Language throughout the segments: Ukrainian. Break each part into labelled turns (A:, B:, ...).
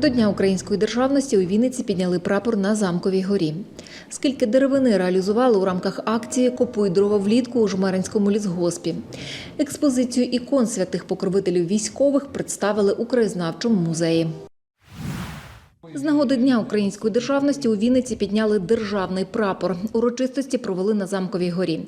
A: До Дня української державності у Вінниці підняли прапор на замковій горі. Скільки деревини реалізували у рамках акції Купуй дрова влітку у Жмеринському лісгоспі. Експозицію ікон святих покровителів військових представили у краєзнавчому музеї. З нагоди Дня української державності у Вінниці підняли державний прапор. Урочистості провели на замковій горі.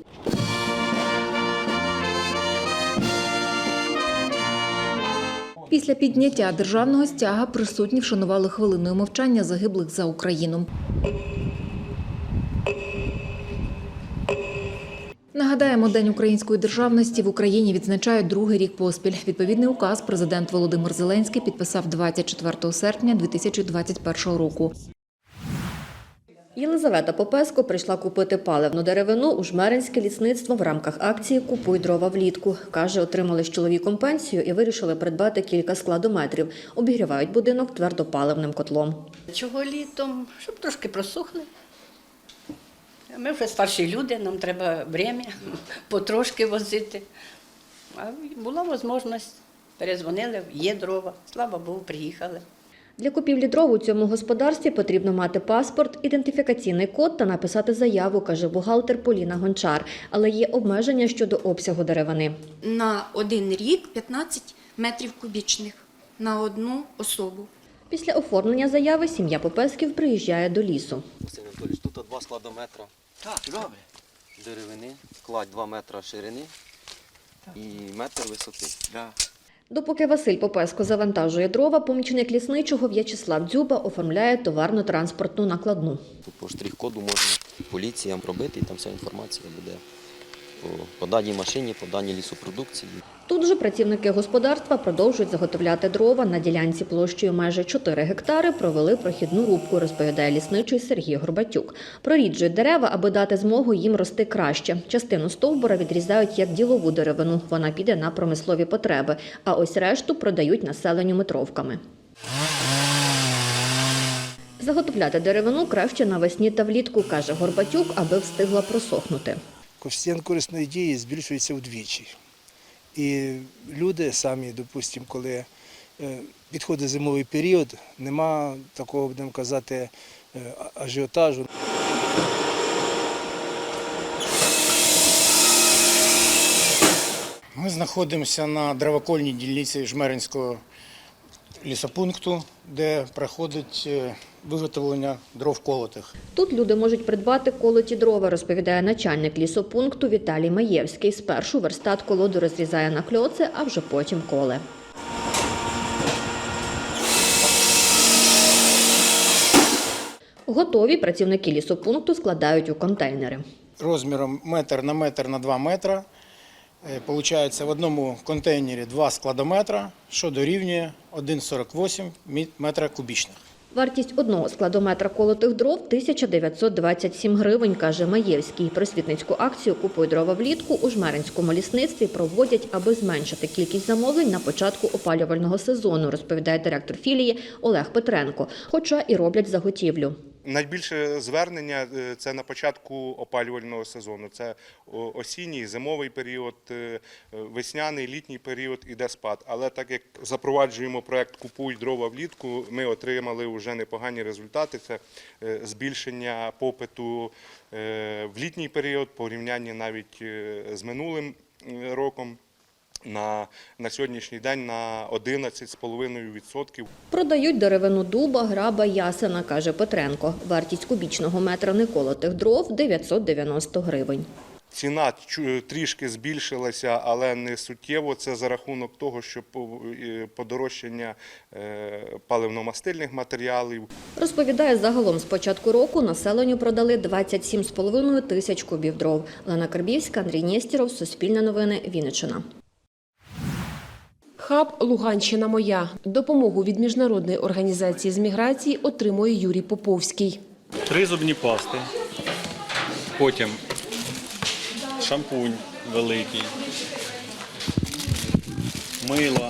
A: Після підняття державного стяга присутні вшанували хвилиною мовчання загиблих за Україну. Нагадаємо, День української державності в Україні відзначають другий рік поспіль. Відповідний указ президент Володимир Зеленський підписав 24 серпня 2021 року.
B: Єлизавета Попеско прийшла купити паливну деревину у жмеринське лісництво в рамках акції Купуй дрова влітку. Каже, отримали з чоловіком пенсію і вирішили придбати кілька складометрів. Обігрівають будинок твердопаливним котлом.
C: Чого літом? Щоб трошки просохли. Ми вже старші люди, нам треба время потрошки возити. А була можливість, перезвонили, є дрова. Слава Богу, приїхали.
B: Для купівлі дров у цьому господарстві потрібно мати паспорт, ідентифікаційний код та написати заяву, каже бухгалтер Поліна Гончар. Але є обмеження щодо обсягу деревини.
D: на один рік 15 метрів кубічних на одну особу.
B: Після оформлення заяви сім'я Попесків приїжджає до лісу.
E: Василь Анатолійович, тут 2 складометра
F: Так, добре.
E: деревини, кладь 2 метра ширини і метр висоти.
F: Да.
B: Допоки Василь Попеско завантажує дрова, помічник лісничого В'ячеслав Дзюба оформляє товарно-транспортну накладну.
E: По штрих-коду можна поліціям робити, і там вся інформація буде по, даній машині, по даній лісопродукції.
B: Тут же працівники господарства продовжують заготовляти дрова на ділянці площею майже 4 гектари. Провели прохідну рубку, розповідає лісничий Сергій Горбатюк. Проріджують дерева, аби дати змогу їм рости краще. Частину стовбура відрізають як ділову деревину. Вона піде на промислові потреби. А ось решту продають населенню метровками. Заготовляти деревину краще навесні та влітку, каже Горбатюк, аби встигла просохнути.
G: коефіцієнт корисної дії збільшується вдвічі. І люди самі, допустимо, коли е, підходить зимовий період, нема такого, будемо казати, е, ажіотажу.
H: Ми знаходимося на дровокольній дільниці Жмеринського лісопункту, де проходить е, виготовлення дров колотих.
B: Тут люди можуть придбати колоті дрова, розповідає начальник лісопункту Віталій Маєвський. Спершу верстат колоду розрізає на кльоци, а вже потім коле. Готові працівники лісопункту складають у контейнери.
H: Розміром метр на метр на 2 метра. Е, Получається в одному контейнері 2 складометра, що дорівнює 1,48 мі- метра кубічних.
B: Вартість одного складометра колотих дров 1927 гривень, каже Маєвський. Просвітницьку акцію «Купуй дрова влітку» у Жмеринському лісництві проводять, аби зменшити кількість замовлень на початку опалювального сезону, розповідає директор філії Олег Петренко, хоча і роблять заготівлю.
I: Найбільше звернення е, це на початку опалювального сезону. Це осінній, зимовий період, е, весняний, літній період іде спад. Але так як запроваджуємо проект Купуй дрова влітку, ми отримали вже непогані результати. Це е, збільшення попиту в літній період, порівняння навіть з минулим роком. На, на сьогоднішній день на 11,5%.
B: Продають деревину дуба, граба, ясена, каже Петренко. Вартість кубічного метра неколотих дров 990 гривень.
I: Ціна трішки збільшилася, але не суттєво. Це за рахунок того, що е, подорожчання е, паливно-мастильних матеріалів.
B: Розповідає, загалом з початку року населенню продали 27,5 тисяч кубів дров. Лена Карбівська, Андрій Нєстіров, Суспільне новини, Вінниччина.
J: Хаб Луганщина моя. Допомогу від міжнародної організації з міграції отримує Юрій Поповський.
K: Три зубні пасти. Потім шампунь великий, мило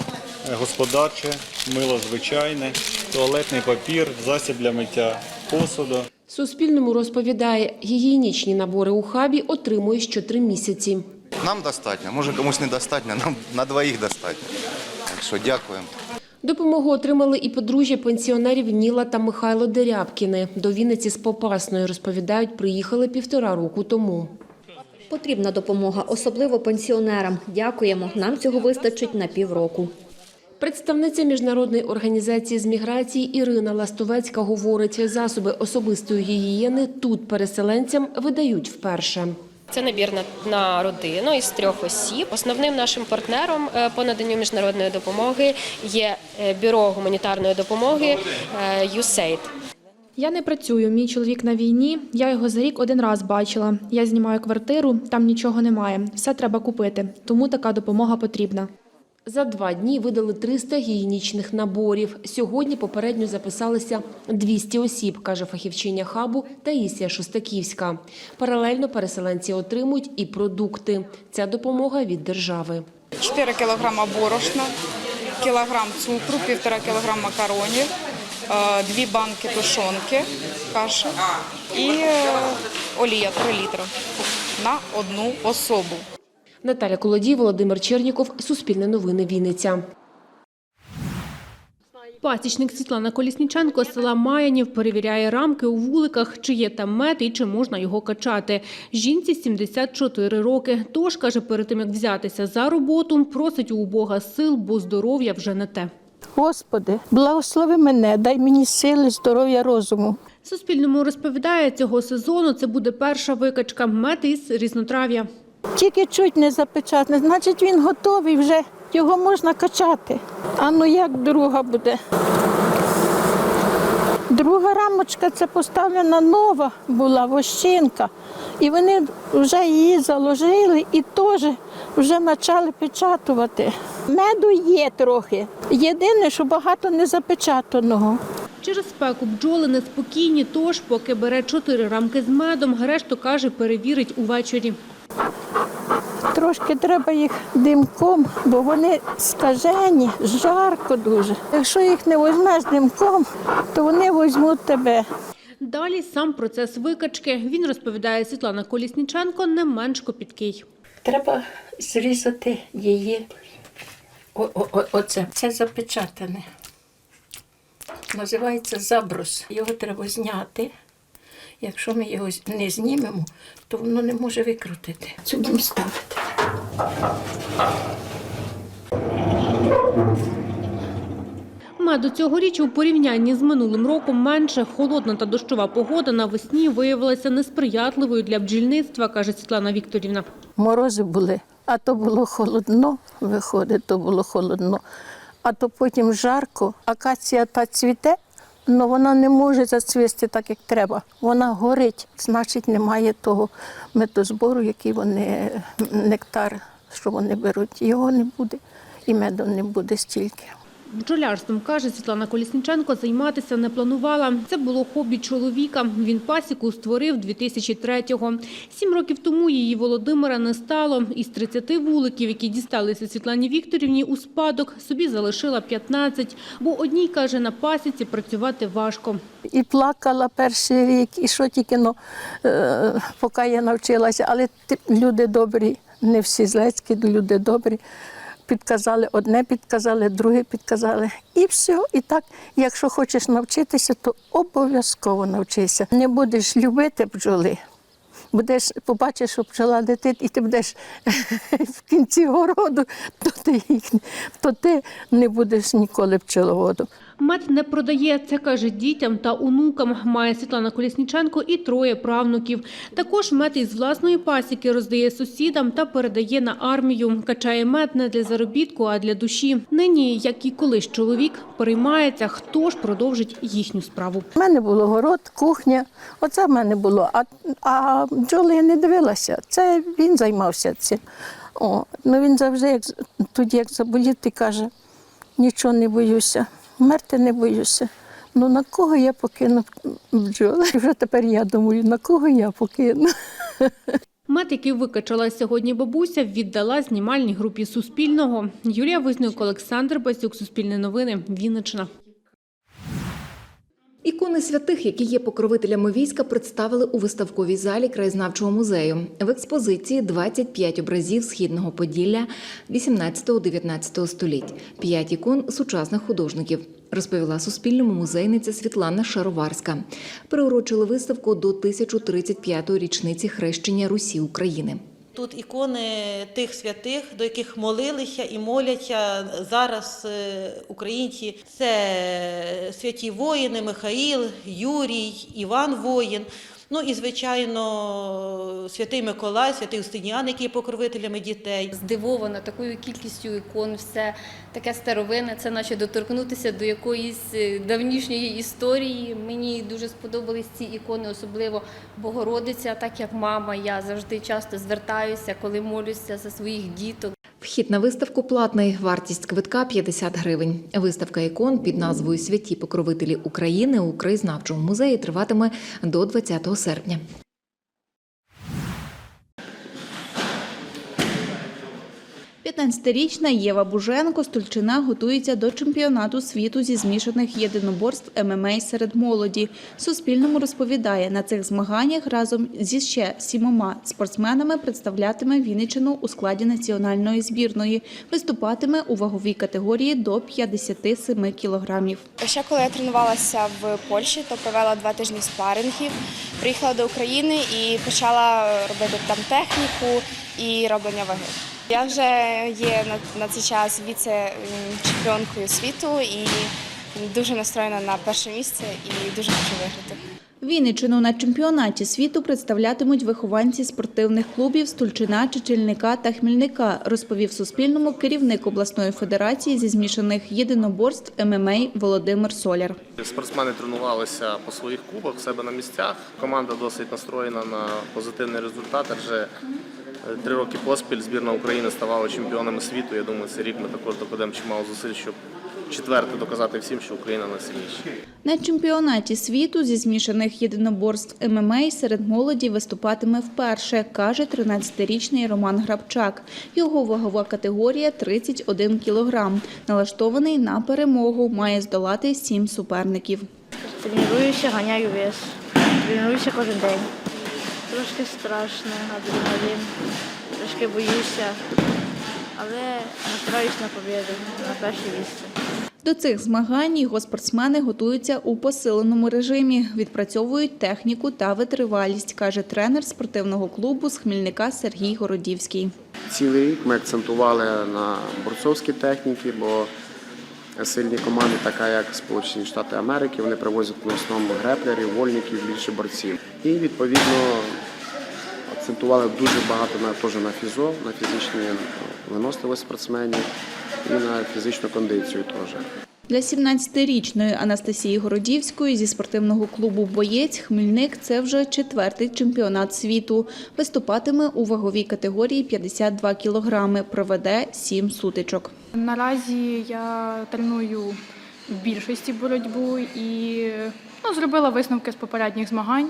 K: господарче, мило звичайне, туалетний папір, засіб для миття посуду.
J: Суспільному розповідає, гігієнічні набори у хабі отримує щотри місяці.
F: Нам достатньо, може комусь недостатньо, нам на двоїх достатньо. Так що дякуємо.
J: Допомогу отримали і подружжя пенсіонерів Ніла та Михайло Дерябкіни. До Вінниці з Попасної, розповідають, приїхали півтора року тому.
B: Потрібна допомога, особливо пенсіонерам. Дякуємо. Нам цього вистачить на півроку.
J: Представниця міжнародної організації з міграції Ірина Ластовецька говорить, засоби особистої гігієни тут переселенцям видають вперше.
F: Це набір на, на родину із трьох осіб. Основним нашим партнером е, по наданню міжнародної допомоги є е, бюро гуманітарної допомоги USAID.
L: Я не працюю. Мій чоловік на війні. Я його за рік один раз бачила. Я знімаю квартиру, там нічого немає. Все треба купити. Тому така допомога потрібна.
J: За два дні видали 300 гігієнічних наборів. Сьогодні попередньо записалися 200 осіб, каже фахівчиня хабу Таїсія Шостаківська. Паралельно переселенці отримують і продукти. Ця допомога від держави.
M: 4 кілограма борошна, кілограм цукру, півтора кілограм макаронів, е, дві банки тушонки, каші і е, олія 3 літри на одну особу.
J: Наталя Колодій, Володимир Черніков, Суспільне новини Вінниця.
N: Пасічник Світлана Колісніченко з села Маянів перевіряє рамки у вуликах, чи є там мед і чи можна його качати. Жінці 74 роки. Тож, каже, перед тим, як взятися за роботу, просить у Бога сил, бо здоров'я вже не те.
O: Господи, благослови мене, дай мені сили, здоров'я, розуму.
N: Суспільному розповідає, цього сезону це буде перша викачка мед із різнотрав'я.
O: Тільки чуть не запечатне, значить він готовий вже, його можна качати. А ну як друга буде? Друга рамочка це поставлена нова була вощинка. І вони вже її заложили і теж вже почали печатувати. Меду є трохи. Єдине, що багато не запечатаного.
N: Через спеку бджоли неспокійні, тож поки бере чотири рамки з медом, решту, каже, перевірить увечері.
O: Трошки треба їх димком, бо вони скажені, жарко дуже. Якщо їх не візьмеш димком, то вони візьмуть тебе.
N: Далі сам процес викачки. Він розповідає Світлана Колісніченко не менш копіткий.
O: Треба зрізати її. О, о, о, оце. Це запечатане. Називається забрус. Його треба зняти. Якщо ми його не знімемо, то воно не може викрутити. Це будемо ставити.
N: Меду цьогоріч у порівнянні з минулим роком менше. Холодна та дощова погода навесні виявилася несприятливою для бджільництва, каже Світлана Вікторівна.
O: Морози були, а то було холодно, виходить, то було холодно. А то потім жарко, акація та цвіте, але вона не може зацвісти так, як треба. Вона горить, значить, немає того медозбору, який вони, нектар, що вони беруть. Його не буде і меду не буде стільки.
N: Бджолярством, каже Світлана Колісніченко, займатися не планувала. Це було хобі чоловіка. Він пасіку створив 2003-го. Сім років тому її Володимира не стало. Із 30 вуликів, які дісталися Світлані Вікторівні у спадок, собі залишила 15. Бо одній, каже, на пасіці працювати важко.
O: І плакала перший рік, і що тільки ну, е, поки я навчилася. Але люди добрі, не всі злецькі, люди добрі. Підказали одне, підказали, друге підказали. І все. І так, якщо хочеш навчитися, то обов'язково навчися. Не будеш любити бджоли. Будеш, побачиш, що пчела летить, і ти будеш в кінці городу, то ти, то ти не будеш ніколи пчеловодом.
N: Мед не продається, каже дітям та онукам. Має Світлана Колісніченко і троє правнуків. Також мед із власної пасіки роздає сусідам та передає на армію. Качає мед не для заробітку, а для душі. Нині, як і колись чоловік, переймається, хто ж продовжить їхню справу.
O: У мене було город, кухня. Оце в мене було. А, а бджоли я не дивилася. Це він займався цим. О, ну він завжди, як, тоді як заболів, каже, нічого не боюся, мерти не боюся. Ну на кого я покину бджоли? Вже тепер я думаю, на кого я покину.
N: Мед, який викачала сьогодні бабуся, віддала знімальній групі Суспільного. Юлія Вознюк, Олександр Басюк, Суспільне новини, Вінниччина.
A: Ікони святих, які є покровителями війська, представили у виставковій залі краєзнавчого музею. В експозиції 25 образів східного Поділля 18-19 століть, 5 ікон сучасних художників, розповіла Суспільному музейниця Світлана Шароварська. Приурочили виставку до 1035-ї річниці хрещення Русі України.
P: Тут ікони тих святих, до яких молилися і моляться зараз е, українці. Це святі воїни Михаїл, Юрій, Іван Воїн. Ну і звичайно, святий Миколай, святий Устиніан, які є покровителями дітей.
Q: здивована такою кількістю ікон, все таке старовинне, це наче доторкнутися до якоїсь е, давнішньої історії. Мені дуже сподобались ці ікони, особливо Богородиця, так як мама. Я завжди часто звертаюся, коли молюся за своїх діток.
A: Вхід на виставку платний. Вартість квитка 50 гривень. Виставка ікон під назвою Святі покровителі України у краєзнавчому музеї триватиме до 20 серпня.
R: – 15-річна Єва Буженко з Тульчина готується до чемпіонату світу зі змішаних єдиноборств ММА серед молоді. Суспільному розповідає, на цих змаганнях разом зі ще сімома спортсменами представлятиме Вінниччину у складі національної збірної. Виступатиме у ваговій категорії до 57 кілограмів.
S: Ще коли я тренувалася в Польщі, то провела два тижні спарингів. Приїхала до України і почала робити там техніку і роблення ваги. Я вже є на, на цей час віце-чемпіонкою світу і дуже настроєна на перше місце і дуже хочу виграти.
R: Вінниччину на чемпіонаті світу представлятимуть вихованці спортивних клубів Стульчина, Чечельника та Хмільника, розповів Суспільному керівник обласної федерації зі змішаних єдиноборств ММА Володимир Соляр.
T: Спортсмени тренувалися по своїх клубах в себе на місцях. Команда досить настроєна на позитивний результат. Адже три роки поспіль збірна України ставала чемпіонами світу. Я думаю, цей рік ми також докладемо чимало зусиль, щоб четверте доказати всім, що Україна найсильніша.
R: На чемпіонаті світу зі змішаних єдиноборств ММА серед молоді виступатиме вперше, каже 13-річний Роман Грабчак. Його вагова категорія 31 кілограм. Налаштований на перемогу, має здолати сім суперників.
U: Тренуюся, ганяю вес. Тренуюся кожен день. Трошки страшно, адреналін, трошки боюся, але стараюсь на побіду, на перше місце.
R: До цих змагань його спортсмени готуються у посиленому режимі, відпрацьовують техніку та витривалість, каже тренер спортивного клубу з Хмільника Сергій Городівський.
V: Цілий рік ми акцентували на борцовські техніки, бо сильні команди, така як Сполучені Штати Америки, вони привозять на основному греплерів, вольників, більше борців. І відповідно акцентували дуже багато на теж на фізо, на фізичну виносливість спортсменів і на фізичну кондицію теж.
R: Для 17-річної Анастасії Городівської зі спортивного клубу Боєць Хмельник це вже четвертий чемпіонат світу. Виступатиме у ваговій категорії 52 кілограми. Проведе сім сутичок.
L: Наразі я треную в більшості боротьбу і ну, зробила висновки з попередніх змагань.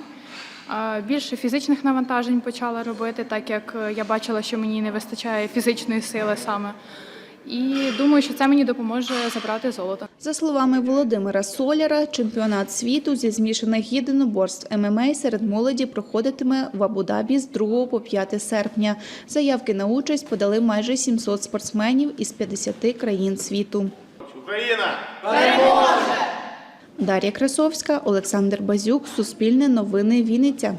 L: Більше фізичних навантажень почала робити, так як е, я бачила, що мені не вистачає фізичної сили саме. І думаю, що це мені допоможе забрати золото.
R: За словами Володимира Соляра, чемпіонат світу зі змішаних єдиноборств ММА серед молоді проходитиме в Абу-Дабі з 2 по 5 серпня. Заявки на участь подали майже 700 спортсменів із 50 країн світу.
T: Україна!
R: Дар'я Красовська, Олександр Базюк, Суспільне новини Вінниця.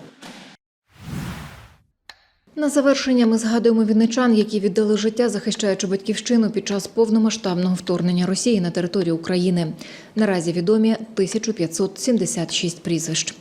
A: На завершення ми згадуємо вінничан, які віддали життя, захищаючи батьківщину під час повномасштабного вторгнення Росії на територію України. Наразі відомі 1576 прізвищ.